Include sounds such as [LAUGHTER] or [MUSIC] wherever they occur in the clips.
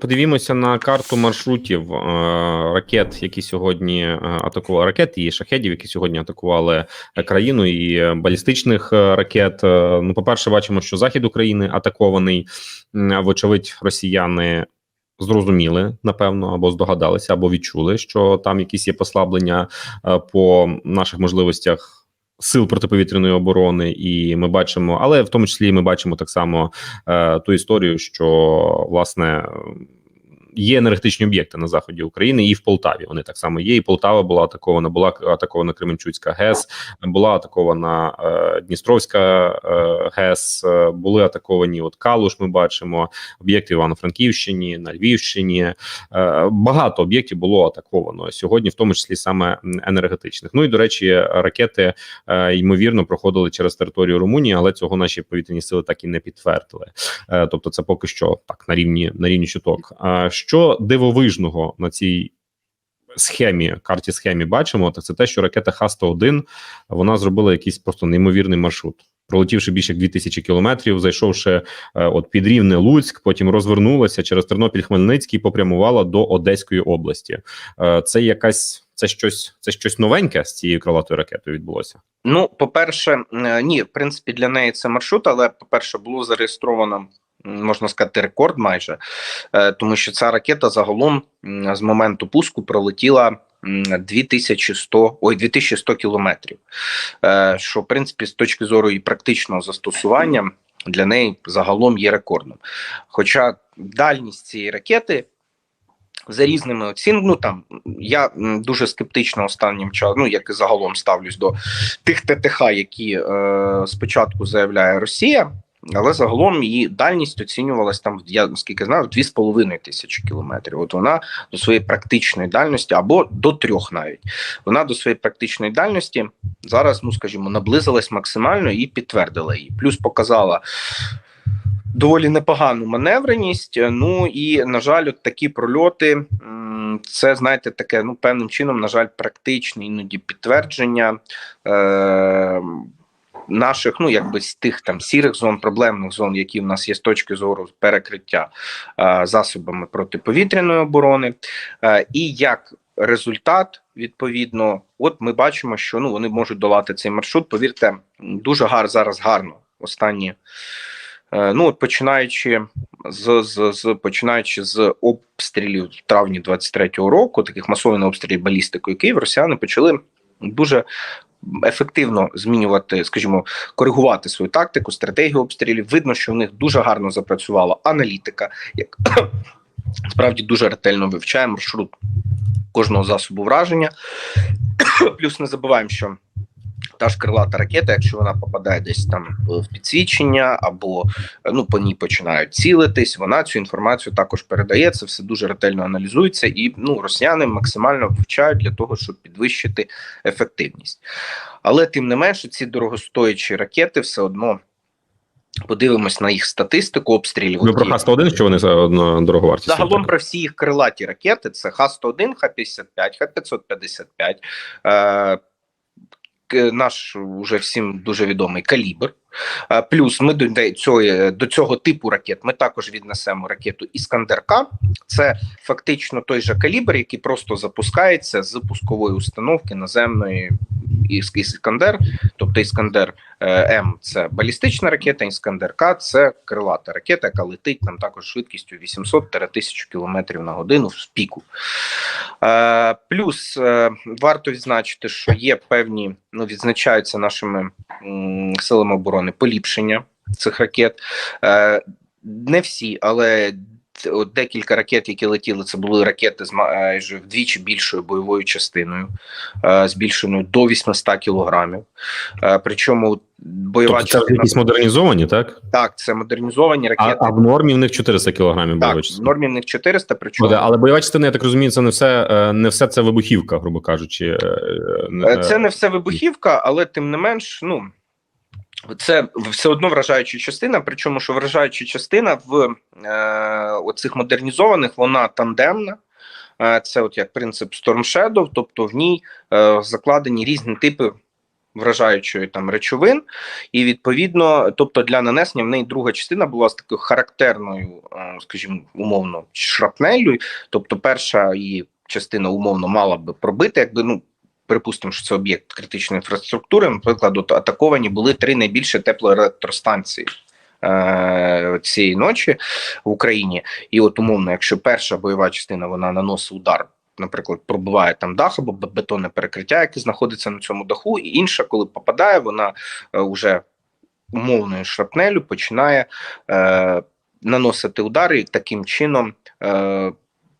Подивімося на карту маршрутів е, ракет, які сьогодні е, атакували ракет і шахедів, які сьогодні атакували е, країну, і балістичних ракет. Ну, по перше, бачимо, що захід України атакований. Вочевидь, росіяни зрозуміли, напевно, або здогадалися, або відчули, що там якісь є послаблення по наших можливостях. Сил протиповітряної оборони, і ми бачимо, але в тому числі ми бачимо так само е, ту історію, що власне є енергетичні об'єкти на заході України і в Полтаві. Вони так само є. І Полтава була атакована, була атакована Кременчуцька ГЕС, була атакована е, Дністровська е, ГЕС, е, були атаковані. От Калуш. Ми бачимо об'єкти Івано-Франківщині, на Львівщині. Е, багато об'єктів було атаковано сьогодні, в тому числі саме енергетичних. Ну і до речі, ракети е, ймовірно проходили через територію Румунії, але цього наші повітряні сили так і не підтвердили. Е, тобто, це поки що так на рівні на рівні чуток. А що дивовижного на цій схемі, карті схемі бачимо, так це те, що ракета Х-101 вона зробила якийсь просто неймовірний маршрут. Пролетівши більше як 2000 кілометрів, зайшовши е, от під рівне Луцьк, потім розвернулася через Тернопіль Хмельницький, попрямувала до Одеської області. Е, це якась це щось, це щось новеньке з цією крилатою ракетою відбулося. Ну, по-перше, е, ні, в принципі, для неї це маршрут, але по-перше, було зареєстровано. Можна сказати, рекорд майже, е, тому що ця ракета загалом з моменту пуску пролетіла 2100, ой, 2100 кілометрів. Е, Що, в принципі, з точки зору і практичного застосування для неї загалом є рекордним. Хоча дальність цієї ракети за різними оцінками, ну там я дуже скептично останнім часом, ну як і загалом ставлюсь до тих ТТХ, які е, спочатку заявляє Росія, але загалом її дальність оцінювалась там, я наскільки знаю, 2,5 тисячі кілометрів. От вона до своєї практичної дальності або до трьох навіть. Вона до своєї практичної дальності зараз, ну скажімо, наблизилась максимально і підтвердила її. Плюс показала. Доволі непогану маневреність. Ну і на жаль, от такі прольоти. Це знаєте, таке ну певним чином, на жаль, практичне іноді підтвердження е, наших, ну якби з тих там сірих зон, проблемних зон, які в нас є з точки зору перекриття е, засобами протиповітряної оборони. Е, і як результат, відповідно, от ми бачимо, що ну вони можуть долати цей маршрут. Повірте, дуже гар зараз гарно. Останні Е, Ну, от починаючи з, з, з починаючи з обстрілів в травні 23-го року, таких масованих обстрілів балістикою Київ, росіяни почали дуже ефективно змінювати, скажімо, коригувати свою тактику, стратегію обстрілів. Видно, що в них дуже гарно запрацювала аналітика, як [COUGHS] справді дуже ретельно вивчає маршрут кожного засобу враження. [COUGHS] Плюс не забуваємо, що та ж крилата ракета, якщо вона попадає десь там в підсвічення, або ну по ній починають цілитись, вона цю інформацію також передає. Це все дуже ретельно аналізується, і ну росіяни максимально вивчають для того, щоб підвищити ефективність. Але тим не менше, ці дорогостоячі ракети все одно. Подивимось на їх статистику обстрілів. Ми про От є- Х-101, що вони за на дороговартість. Загалом про всі їх крилаті ракети: це Х-101, Х-55, Х-555, е, к- наш уже всім дуже відомий калібр. Е, Плюс ми до цього, до цього типу ракет ми також віднесемо ракету Іскандерка. Це фактично той же калібр, який просто запускається з пускової установки наземної Іскандер, тобто Іскандер е, М це балістична ракета, Іскандер К це крилата ракета, яка летить там також швидкістю 800-1000 км на годину в піку. Е, плюс е, варто відзначити, що є певні, ну відзначаються нашими силами оборони поліпшення цих ракет. Не всі, але от декілька ракет, які летіли, це були ракети з майже вдвічі більшою бойовою частиною, е, збільшеною до 800 кілограмів. Е, причому бойова Тобто це якісь модернізовані, так? так, це модернізовані ракети. а в нормі в них 400 кілограмів так, бойової в нормі в них 400, причому але бойова частина, я так розумію, це не все, е, не все це вибухівка, грубо кажучи. е, Е, е, Це не все вибухівка, але тим не менш, ну це все одно вражаюча частина. Причому, що вражаюча частина в е, оцих модернізованих вона тандемна. Е, Це от як принцип Storm Shadow, тобто в ній е, закладені різні типи вражаючої там речовин, і відповідно, тобто для нанесення в неї друга частина була з такою характерною, е, скажімо, умовно шрапнелью. Тобто, перша її частина умовно мала би пробити, якби ну. Припустимо, що це об'єкт критичної інфраструктури. Наприклад, атаковані були три найбільші теплоелектростанції е, цієї ночі в Україні. І от умовно, якщо перша бойова частина вона наносить удар, наприклад, пробиває там дах або бетонне перекриття, яке знаходиться на цьому даху, і інша, коли попадає, вона е, вже умовною шрапнелю починає е, наносити удари і таким чином е,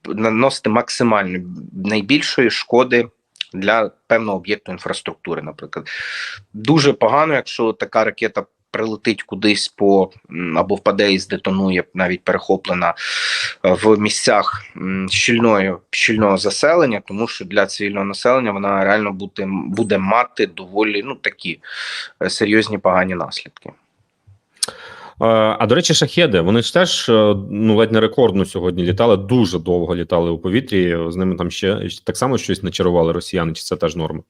наносити максимально найбільшої шкоди. Для певного об'єкту інфраструктури, наприклад, дуже погано, якщо така ракета прилетить кудись по або впаде і здетонує, навіть перехоплена е, в місцях щільної щільного заселення, тому що для цивільного населення вона реально буде, буде мати доволі ну такі е, серйозні погані наслідки. Е, А до речі, шахеди вони ж теж е, ну ледь не рекордно сьогодні літали. Дуже довго літали у повітрі. З ними там ще так само щось начарували росіяни, чи це теж норма?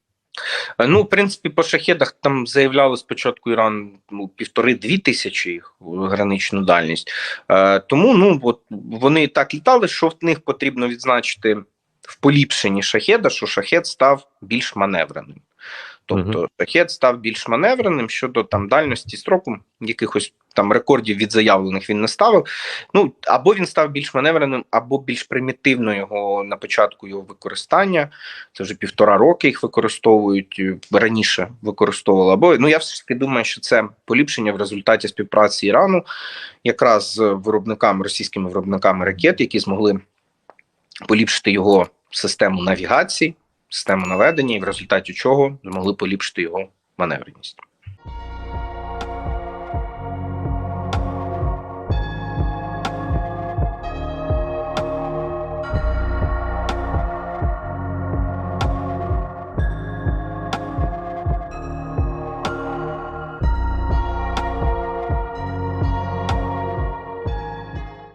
Е, Ну, в принципі, по шахедах там заявляли спочатку Іран ну, півтори-дві тисячі їх граничну дальність. Е, тому ну от вони так літали, що в них потрібно відзначити в поліпшенні шахеда, що шахед став більш маневреним. Тобто шахед став більш маневреним щодо там дальності строку, якихось там рекордів від заявлених він не ставив. Ну або він став більш маневреним, або більш примітивно його на початку його використання. Це вже півтора роки їх використовують е, раніше використовували. Або ну я все ж таки думаю, що це поліпшення в результаті співпраці Ірану, якраз з виробниками російськими виробниками ракет, які змогли поліпшити його систему навігації, систему наведення, і в результаті чого змогли поліпшити його маневреність.